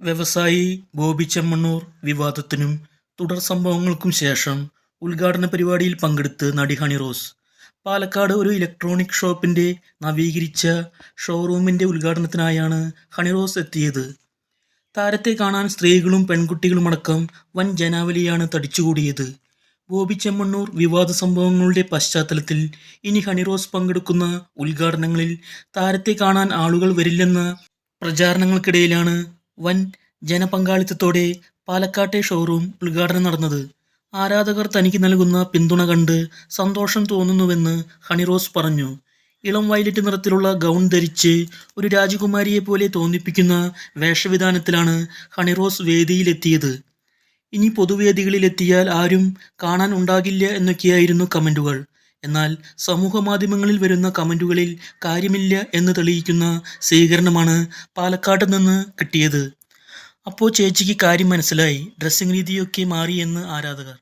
വ്യവസായി ബോബി ചെമ്മണ്ണൂർ വിവാദത്തിനും തുടർ സംഭവങ്ങൾക്കും ശേഷം ഉദ്ഘാടന പരിപാടിയിൽ പങ്കെടുത്ത് നടി ഹണി റോസ്. പാലക്കാട് ഒരു ഇലക്ട്രോണിക് ഷോപ്പിന്റെ നവീകരിച്ച ഷോറൂമിന്റെ ഉദ്ഘാടനത്തിനായാണ് ഹണി റോസ് എത്തിയത്. താരത്തെ കാണാൻ സ്ത്രീകളും പെൺകുട്ടികളുമടക്കം വൻ ജനാവലിയാണ് തടിച്ചുകൂടിയത്. ബോബി ചെമ്മണ്ണൂർ വിവാദ സംഭവങ്ങളുടെ പശ്ചാത്തലത്തിൽ ഇനി ഹണിറോസ് പങ്കെടുക്കുന്ന ഉദ്ഘാടനങ്ങളിൽ താരത്തെ കാണാൻ ആളുകൾ വരില്ലെന്ന പ്രചാരണങ്ങൾക്കിടയിലാണ് വൻ ജനപങ്കാളിത്തത്തോടെ പാലക്കാട്ടെ ഷോറൂം ഉദ്ഘാടനം നടന്നത്. ആരാധകർ തനിക്ക് നൽകുന്ന പിന്തുണ കണ്ട് സന്തോഷം തോന്നുന്നുവെന്ന് ഹണിറോസ് പറഞ്ഞു. ഇളം വയലറ്റ് നിറത്തിലുള്ള ഗൗൺ ധരിച്ച് ഒരു രാജകുമാരിയെ പോലെ തോന്നിപ്പിക്കുന്ന വേഷവിധാനത്തിലാണ് ഹണിറോസ് വേദിയിലെത്തിയത്. ഇനി പൊതുവേദികളിലെത്തിയാൽ ആരും കാണാൻ ഉണ്ടാകില്ല എന്നൊക്കെയായിരുന്നു കമന്റുകൾ എന്നാൽ സമൂഹ മാധ്യമങ്ങളിൽ വരുന്ന കമന്റുകളിൽ കാര്യമില്ല എന്ന് തെളിയിക്കുന്ന സ്വീകരണമാണ് പാലക്കാട്ട് നിന്ന് കിട്ടിയത്. അപ്പോൾ ചേച്ചിക്ക് കാര്യം മനസ്സിലായി. ഡ്രസ്സിംഗ് രീതിയൊക്കെ മാറിയെന്ന് ആരാധകർ.